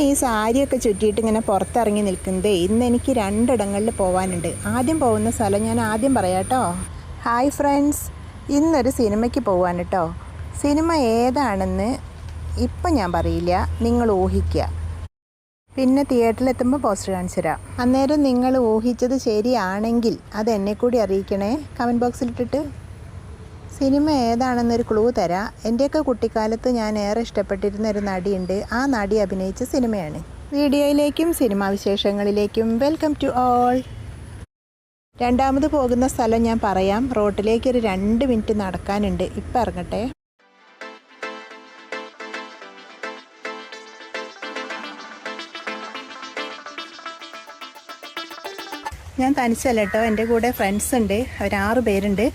ഈ സാരിയൊക്കെ ചുറ്റിയിട്ട് ഇങ്ങനെ പുറത്തിറങ്ങി നിൽക്കുന്നത് ഇന്ന് എനിക്ക് രണ്ടിടങ്ങളിൽ പോകാനുണ്ട് ആദ്യം പോകുന്ന സ്ഥലം ഞാൻ ആദ്യം പറയാട്ടോ ഹായ് ഫ്രണ്ട്സ് ഇന്നൊരു സിനിമയ്ക്ക് പോകാൻ കേട്ടോ. സിനിമ ഏതാണെന്ന് ഇപ്പം ഞാൻ പറയില്ല നിങ്ങൾ ഊഹിക്കുക. പിന്നെ തിയേറ്ററിലെത്തുമ്പോൾ പോസ്റ്റർ കാണിച്ചു തരാം. അന്നേരം നിങ്ങൾ ഊഹിച്ചത് ശരിയാണെങ്കിൽ അത് എന്നെ കൂടി അറിയിക്കണേ. കമന്റ് ബോക്സിലിട്ടിട്ട് സിനിമ ഏതാണെന്നൊരു ക്ലൂ തരാം. എന്റെയൊക്കെ കുട്ടിക്കാലത്ത് ഞാൻ ഏറെ ഇഷ്ടപ്പെട്ടിരുന്ന ഒരു നടിയുണ്ട്. ആ നടി അഭിനയിച്ച സിനിമയാണ്. വീഡിയോയിലേക്കും സിനിമാ വിശേഷങ്ങളിലേക്കും വെൽക്കം ടു ഓൾ രണ്ടാമത് പോകുന്ന സ്ഥലം ഞാൻ പറയാം. റോട്ടിലേക്ക് ഒരു രണ്ട് മിനിറ്റ് നടക്കാനുണ്ട്. ഇപ്പം ഇറങ്ങട്ടെ. ഞാൻ തനിച്ചല്ല കേട്ടോ. എന്റെ കൂടെ ഫ്രണ്ട്സ് ഉണ്ട്. അവരാറ് പേരുണ്ട്.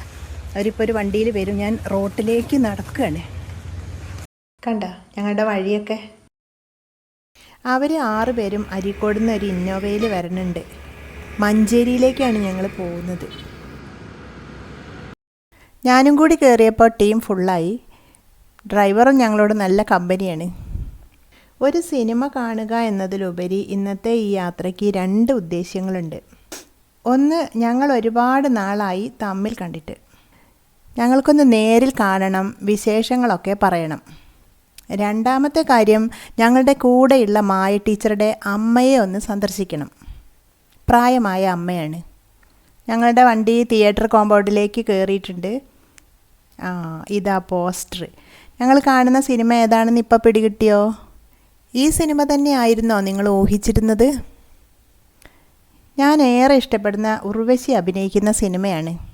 അവരിപ്പോൾ ഒരു വണ്ടിയിൽ വരും. ഞാൻ റോട്ടിലേക്ക് നടക്കുകയാണ്. കണ്ട? ഞങ്ങളുടെ വഴിയൊക്കെ. അവർ ആറുപേരും അരീക്കോട് നിന്ന് ഒരു ഇന്നോവയിൽ വരണുണ്ട്. മഞ്ചേരിയിലേക്കാണ് ഞങ്ങൾ പോകുന്നത്. ഞാനും കൂടി കയറിയപ്പോൾ ടീം ഫുള്ളായി. ഡ്രൈവറും ഞങ്ങളോട് നല്ല കമ്പനിയാണ്. ഒരു സിനിമ കാണുക എന്നതിലുപരി ഇന്നത്തെ ഈ യാത്രയ്ക്ക് രണ്ട് ഉദ്ദേശ്യങ്ങളുണ്ട് ഒന്ന് ഞങ്ങൾ ഒരുപാട് നാളായി തമ്മിൽ കണ്ടിട്ട്. ഞങ്ങൾക്കൊന്ന് നേരിൽ കാണണം വിശേഷങ്ങളൊക്കെ പറയണം. രണ്ടാമത്തെ കാര്യം ഞങ്ങളുടെ കൂടെയുള്ള മായ ടീച്ചറുടെ അമ്മയെ ഒന്ന് സന്ദർശിക്കണം. പ്രായമായ അമ്മയാണ്. ഞങ്ങളുടെ വണ്ടി തിയേറ്റർ കോമ്പൗണ്ടിലേക്ക് കയറിയിട്ടുണ്ട്. ആ ഇതാ പോസ്റ്റർ ഞങ്ങൾ കാണുന്ന സിനിമ ഏതാണെന്ന് ഇപ്പോൾ പിടികിട്ടിയോ? ഈ സിനിമ തന്നെയായിരുന്നോ നിങ്ങൾ ഊഹിച്ചിരുന്നത്? ഞാൻ ഏറെ ഇഷ്ടപ്പെടുന്ന ഉർവശി അഭിനയിക്കുന്ന സിനിമയാണ്.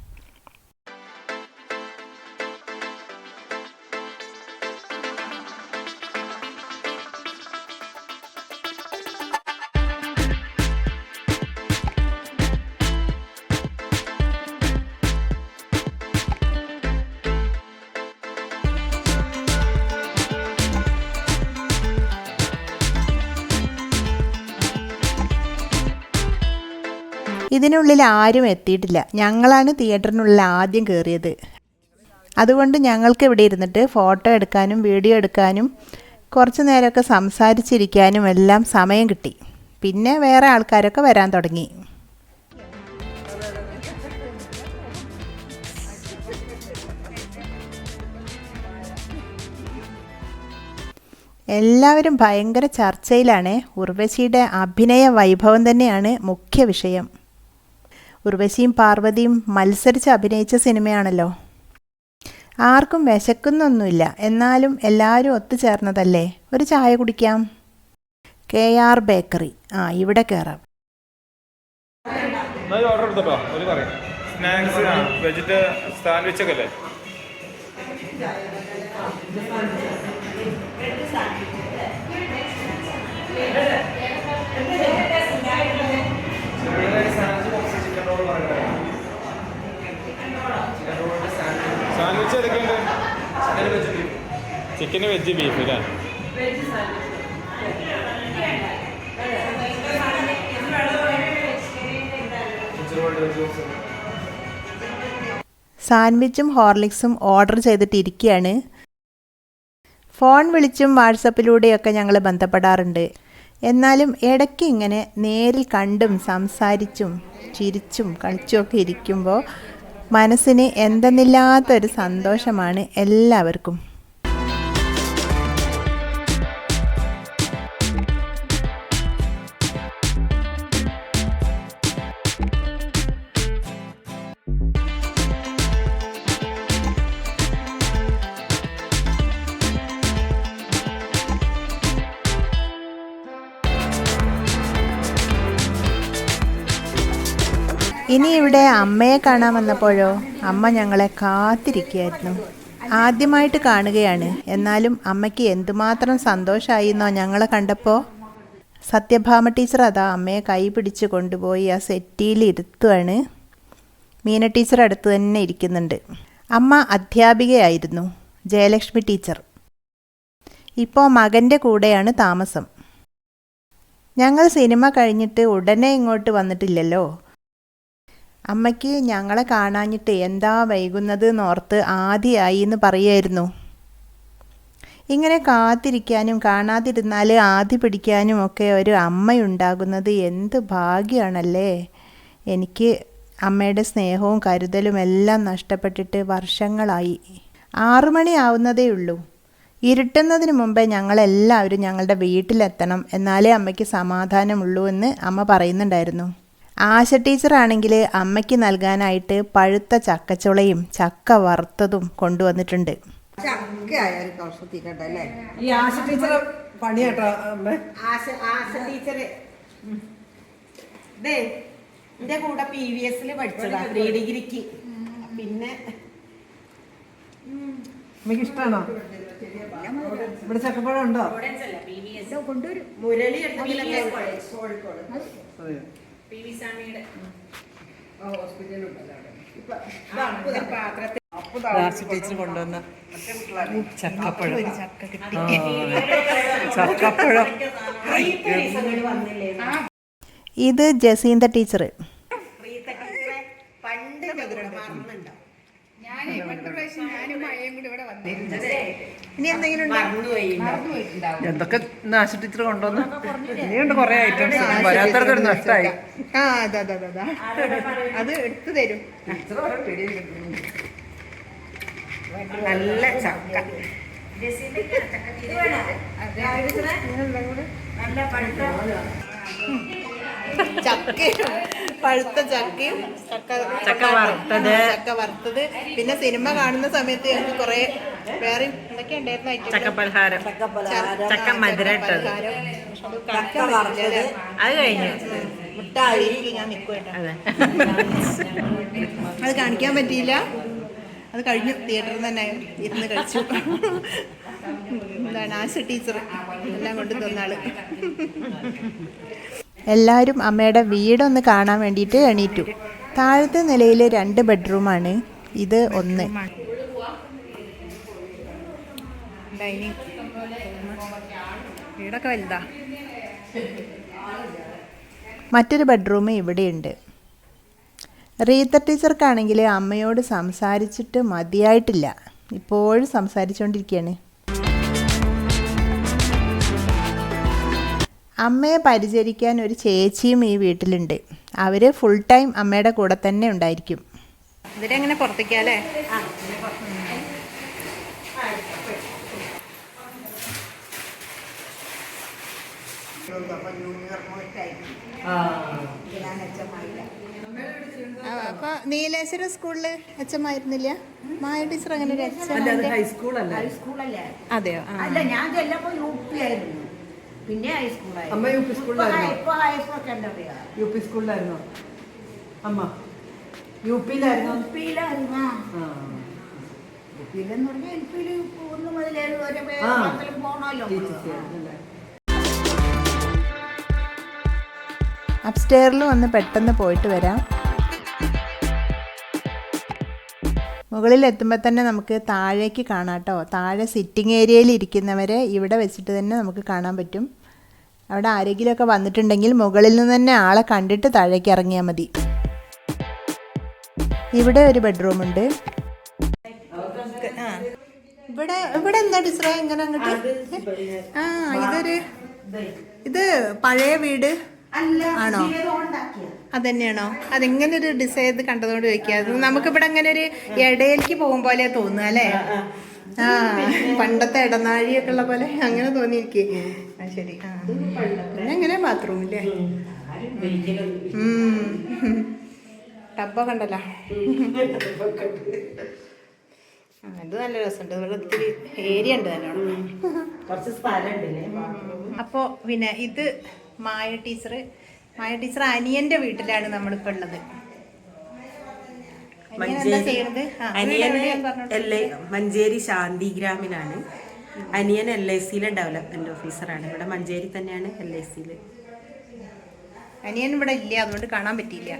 ഇതിനുള്ളിൽ ആരും എത്തിയിട്ടില്ല. ഞങ്ങളാണ് തിയേറ്ററിനുള്ളിൽ ആദ്യം കയറിയത് അതുകൊണ്ട് ഞങ്ങൾക്ക് ഇവിടെ ഇരുന്നിട്ട് ഫോട്ടോ എടുക്കാനും വീഡിയോ എടുക്കാനും കുറച്ച് നേരമൊക്കെ സംസാരിച്ചിരിക്കാനും എല്ലാം സമയം കിട്ടി. പിന്നെ വേറെ ആൾക്കാരൊക്കെ വരാൻ തുടങ്ങി. എല്ലാവരും ഭയങ്കര ചർച്ചയിലാണ്. ഉർവശിയുടെ അഭിനയ വൈഭവം തന്നെയാണ് മുഖ്യ വിഷയം. ഉർവശിയും പാർവതിയും മത്സരിച്ച് അഭിനയിച്ച സിനിമയാണല്ലോ. ആർക്കും വിശക്കുന്നൊന്നുമില്ല. എന്നാലും എല്ലാവരും ഒത്തുചേർന്നതല്ലേ? ഒരു ചായ കുടിക്കാം. K R bakery. ആ ഇവിടെ കയറാം ഓർഡർ എടുത്തോട്ടോ ഒരു കറി. സ്നാക്സ് വെജിറ്റ സാൻഡ്വിച്ച് ഒക്കെ അല്ലേ? സാൻഡ്വിച്ച് ചിക്കന് വെജ് ബീഫ് അല്ലേ സാൻഡ്വിച്ചും ഹോർലിക്സും ഓർഡർ ചെയ്തിട്ടിരിക്കുകയാണ് ഫോൺ വിളിച്ചും വാട്സപ്പിലൂടെയൊക്കെ ഞങ്ങൾ ബന്ധപ്പെടാറുണ്ട്. എന്നാലും ഇടയ്ക്ക് ഇങ്ങനെ നേരിൽ കണ്ടും സംസാരിച്ചും ചിരിച്ചും കളിച്ചുമൊക്കെ ഇരിക്കുമ്പോൾ മനസ്സിന് എന്തെന്നില്ലാത്തൊരു സന്തോഷമാണ് എല്ലാവർക്കും. ഇനി ഇവിടെ അമ്മയെ കാണാൻ വന്നപ്പോഴോ അമ്മ ഞങ്ങളെ കാത്തിരിക്കുകയായിരുന്നു. ആദ്യമായിട്ട് കാണുകയാണ്. എന്നാലും അമ്മയ്ക്ക് എന്തുമാത്രം സന്തോഷമായി എന്നോ ഞങ്ങളെ കണ്ടപ്പോൾ സത്യഭാമ ടീച്ചർ അതാ അമ്മയെ കൈ പിടിച്ച് കൊണ്ടുപോയി ആ സെറ്റിയിൽ ഇരുത്തുകയാണ് മീന ടീച്ചർ അടുത്ത് തന്നെ ഇരിക്കുന്നുണ്ട്. അമ്മ അധ്യാപികയായിരുന്നു. ജയലക്ഷ്മി ടീച്ചർ. ഇപ്പോൾ മകന്റെ കൂടെയാണ് താമസം. ഞങ്ങൾ സിനിമ കഴിഞ്ഞിട്ട് ഉടനെ ഇങ്ങോട്ട് വന്നിട്ടില്ലല്ലോ. അമ്മയ്ക്ക് ഞങ്ങളെ കാണാഞ്ഞിട്ട് എന്താ വൈകുന്നത് എന്നോർത്ത് ആദ്യമായി എന്ന് പറയായിരുന്നു. ഇങ്ങനെ കാത്തിരിക്കാനും കാണാതിരുന്നാൽ ആദ്യ പിടിക്കാനും ഒക്കെ ഒരു അമ്മയുണ്ടാകുന്നത് എന്ത് ഭാഗ്യമാണല്ലേ എനിക്ക് അമ്മയുടെ സ്നേഹവും കരുതലും എല്ലാം നഷ്ടപ്പെട്ടിട്ട് വർഷങ്ങളായി. ആറുമണിയാവുന്നതേ ഉള്ളൂ. ഇരുട്ടുന്നതിന് മുമ്പേ ഞങ്ങളെല്ലാവരും ഞങ്ങളുടെ വീട്ടിലെത്തണം. എന്നാലേ അമ്മയ്ക്ക് സമാധാനമുള്ളൂ എന്ന് അമ്മ പറയുന്നുണ്ടായിരുന്നു. ആശ ടീച്ചറാണെങ്കിൽ അമ്മയ്ക്ക് നൽകാനായിട്ട് പഴുത്ത ചക്കച്ചുളയും ചക്ക വറുത്തതും കൊണ്ടുവന്നിട്ടുണ്ട്. ഈ ആശ ടീച്ചർ പണിയാട്ടോ അമ്മ. ആശ ആശ ടീച്ചറ്. ഇതേ എന്റെ കൂടെ പി വി എസിൽ പഠിച്ചതാ പ്രീ ഡിഗ്രിക്ക്. പിന്നെ ഇഷ്ടമാണോ ഇവിടെ ചക്കപ്പഴം ഉണ്ടോ? കൊണ്ടുവരും. മുരളി ടീച്ചർ കൊണ്ടുവന്ന ചക്കപ്പഴം ചക്കപ്പഴം വന്നില്ലേ ഇത് ജസീന്ത ടീച്ചർ പ്രീത ടീച്ചറെ പണ്ട് മറന്നുണ്ടോ ഇനി എന്തെങ്കിലും എന്തൊക്കെ ആശ ടീച്ചർ കൊണ്ടുവന്ന്? ഇനിയുണ്ട് കുറെ ഐറ്റംസ് വരാത്തവർക്ക് ഒരു നഷ്ടമായി ആ അതാ അതെ അതെ അത്. എടുത്തു തരും. നല്ല ചക്ക. ചക്കയും പഴുത്ത ചക്കയും ചക്ക ചക്ക വറുത്തത്. ചക്ക വറുത്തത്. പിന്നെ സിനിമ കാണുന്ന സമയത്ത് ഞങ്ങൾക്ക് കുറെ വേറെ എന്തൊക്കെ ഉണ്ടായിരുന്നു ചക്കപ്പലഹാരം. ചക്ക മധുരട്ടത് അത് കഴിഞ്ഞു. മുട്ടായി ഞാൻ നിൽക്കുവേണ്ട അതെ. അത് കാണിക്കാൻ പറ്റിയില്ല. അത് കഴിഞ്ഞു. തിയേറ്ററിൽ തന്നെ ഇരുന്ന് കഴിച്ചു. എന്താണ്? ആശ ടീച്ചർ എല്ലാം കൊണ്ട് തന്നാൾ. എല്ലാവരും അമ്മയുടെ വീടൊന്ന് കാണാൻ വേണ്ടിയിട്ട് എണീറ്റു. താഴത്തെ നിലയിൽ രണ്ട് ബെഡ്റൂമാണ്. ഇത് ഒന്ന്. ഡൈനിങ്. വീടൊക്കെ വലുതാ. മറ്റൊരു ബെഡ്റൂം ഇവിടെയുണ്ട്. റീത്ത ടീച്ചർക്കാണെങ്കിൽ അമ്മയോട് സംസാരിച്ചിട്ട് മതിയായിട്ടില്ല. ഇപ്പോഴും സംസാരിച്ചുകൊണ്ടിരിക്കുകയാണ് അമ്മയെ പരിചരിക്കാൻ ഒരു ചേച്ചിയും ഈ വീട്ടിലുണ്ട്. അവർ ഫുൾ ടൈം അമ്മയുടെ കൂടെ തന്നെ ഉണ്ടായിരിക്കും. ഇവരെങ്ങനെ പുറത്തേക്കല്ലേ? അപ്പൊ നീലേശ്വര സ്കൂളിൽ അച്ഛമായിരുന്നില്ല മായ ടീച്ചർ അങ്ങനെ ഒരു അല്ല അത് ഹൈസ്കൂളല്ലേ ഹൈസ്കൂളല്ലേ അതെയോ? അല്ല ഞാൻ ചെല്ലപ്പോ യു പി ആയിരുന്നു. പിന്നെ ഹൈസ്കൂളായി അമ്മ യു പി സ്കൂളിലായിരുന്നു ഇപ്പൊ ഹൈസ്കൂളൊക്കെ പറയാ? യു പി സ്കൂളിലായിരുന്നു അമ്മ യു പിയിലായിരുന്നു യു പിയിലായിരുന്നു. യു പിയിലെന്ന് പറഞ്ഞാൽ എൽ പിയിൽ ഒന്ന് മുതൽ ഏഴ് വരെ പോകണമല്ലോ അപ്സ്റ്റെയറിൽ വന്ന് പെട്ടെന്ന് പോയിട്ട് വരാം. മുകളിൽ എത്തുമ്പോൾ തന്നെ നമുക്ക് താഴേക്ക് കാണാം കേട്ടോ. താഴെ സിറ്റിംഗ് ഏരിയയിൽ ഇരിക്കുന്നവരെ ഇവിടെ വെച്ചിട്ട് തന്നെ നമുക്ക് കാണാൻ പറ്റും. അവിടെ ആരെങ്കിലുമൊക്കെ വന്നിട്ടുണ്ടെങ്കിൽ മുകളിൽ നിന്ന് തന്നെ ആളെ കണ്ടിട്ട് താഴേക്ക് ഇറങ്ങിയാൽ മതി. ഇവിടെ ഒരു ബെഡ്റൂം ഉണ്ട്. ഇവിടെ ഇവിടെ എന്താ ടീച്ചറെ എങ്ങനെ അങ്ങോട്ട്? ആ ഇതൊരു ഇത് പഴയ വീട് ആണോ? അതന്നെയാണോ? അതെങ്ങനെ ഒരു ഡിസൈൻ കണ്ടതുകൊണ്ട് ചോദിക്കുക നമുക്കിവിടെ അങ്ങനെ ഒരു ഇടയിലേക്ക് പോകും പോലെ തോന്നുക അല്ലേ? ആ പണ്ടത്തെ ഇടനാഴിയൊക്കെ ഉള്ള പോലെ അങ്ങനെ തോന്നി എനിക്ക് ആ ശരി. ആ. പിന്നെ എങ്ങനെ ബാത്റൂമില്ലേ ടബൊക്കെ ഉണ്ടല്ലോ. കണ്ടല്ല ഇത് നല്ല രസമുണ്ട്. ഇവിടെ ഒത്തിരി ഏരിയ ഉണ്ട് നല്ലോണം. കുറച്ച് അപ്പോൾ പിന്നെ ഇത് മായ ടീച്ചർ മായ ടീച്ചർ അനിയന്റെ വീട്ടിലാണ് നമ്മളിപ്പോൾ ഉള്ളത്. അനിയന് എവിടെയാന്ന് എൽ ഐ മഞ്ചേരി ശാന്തിഗ്രാമിലാണ്. അനിയൻ എൽ ഐ സിയിലെ ഡെവലപ്മെന്റ് ഓഫീസറാണ് ഇവിടെ മഞ്ചേരി തന്നെയാണ് എൽ ഐ സിയിൽ അനിയൻ ഇവിടെ ഇല്ല അതുകൊണ്ട് കാണാൻ പറ്റിയില്ല.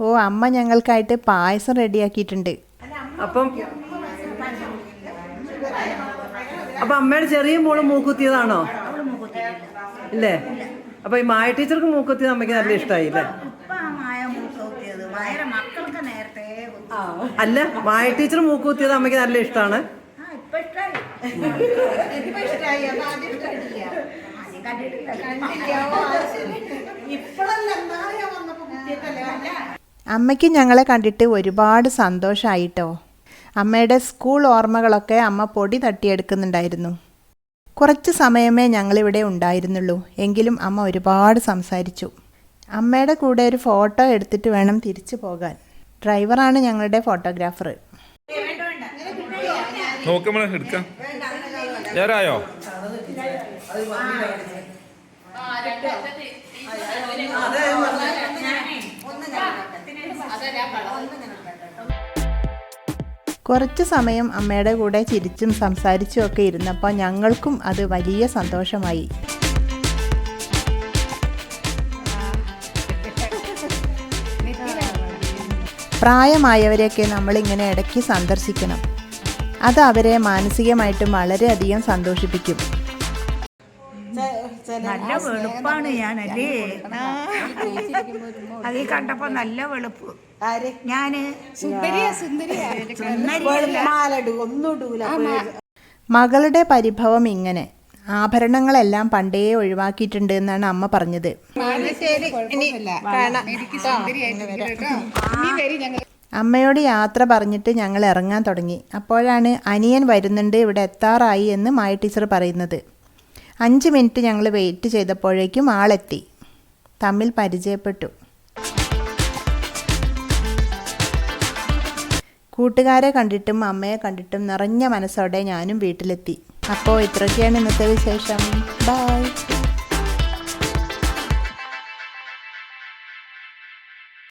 ഓ അമ്മ ഞങ്ങൾക്കായിട്ട് പായസം റെഡിയാക്കിയിട്ടുണ്ട്. അപ്പം അപ്പൊ അമ്മയുടെ ചെറിയ മോൾ മൂക്കുത്തിയതാണോ? ഇല്ലേ? അപ്പൊ ഈ മായ ടീച്ചർക്ക് മൂക്കുത്തിയത് അമ്മയ്ക്ക് നല്ല ഇഷ്ടമായി അല്ലേ ഇപ്പൊ ആ മായ മൂക്കൗത്തിയത് വയറെ മക്കൾക്ക് നേരത്തെ അല്ല മായ ടീച്ചർ മൂക്കുത്തിയത് അമ്മയ്ക്ക് നല്ല ഇഷ്ടമാണ് അമ്മയ്ക്ക് ഞങ്ങളെ കണ്ടിട്ട് ഒരുപാട് സന്തോഷമായിട്ടോ അമ്മയുടെ സ്കൂൾ ഓർമ്മകളൊക്കെ അമ്മ പൊടി തട്ടിയെടുക്കുന്നുണ്ടായിരുന്നു. കുറച്ച് സമയമേ ഞങ്ങളിവിടെ ഉണ്ടായിരുന്നുള്ളൂ. എങ്കിലും അമ്മ ഒരുപാട് സംസാരിച്ചു. അമ്മയുടെ കൂടെ ഒരു ഫോട്ടോ എടുത്തിട്ട് വേണം തിരിച്ചു പോകാൻ. ഡ്രൈവറാണ് ഞങ്ങളുടെ ഫോട്ടോഗ്രാഫർ. നോക്ക് നമ്മൾ എടുക്കാം. ഞാനായോ? കുറച്ച് സമയം അമ്മയുടെ കൂടെ ചിരിച്ചും സംസാരിച്ചും ഒക്കെ ഇരുന്നപ്പോൾ ഞങ്ങൾക്കും അത് വലിയ സന്തോഷമായി. പ്രായമായവരെയൊക്കെ നമ്മളിങ്ങനെ ഇടയ്ക്ക് സന്ദർശിക്കണം. അത് അവരെ മാനസികമായിട്ടും വളരെയധികം സന്തോഷിപ്പിക്കും. നല്ല വെളുപ്പാണ് ഞാനല്ലേ? അത് കണ്ടപ്പോ നല്ല വെളുപ്പ്. ഞാൻ. മകളുടെ പരിഭവം ഇങ്ങനെ. ആഭരണങ്ങളെല്ലാം പണ്ടേ ഒഴിവാക്കിയിട്ടുണ്ട് എന്നാണ് അമ്മ പറഞ്ഞത്. അമ്മയോട് യാത്ര പറഞ്ഞിട്ട് ഞങ്ങൾ ഇറങ്ങാൻ തുടങ്ങി. അപ്പോഴാണ് അനിയൻ വരുന്നുണ്ട് ഇവിടെ എത്താറായി എന്ന് മായ ടീച്ചർ പറയുന്നത്. അഞ്ച് മിനിറ്റ് ഞങ്ങൾ വെയിറ്റ് ചെയ്തപ്പോഴേക്കും ആളെത്തി. തമ്മിൽ പരിചയപ്പെട്ടു. കൂട്ടുകാരെ കണ്ടിട്ടും അമ്മയെ കണ്ടിട്ടും നിറഞ്ഞ മനസ്സോടെ ഞാനും വീട്ടിലെത്തി. അപ്പോൾ ഇത്രയൊക്കെയാണ് ഇന്നത്തെ വിശേഷം ബൈ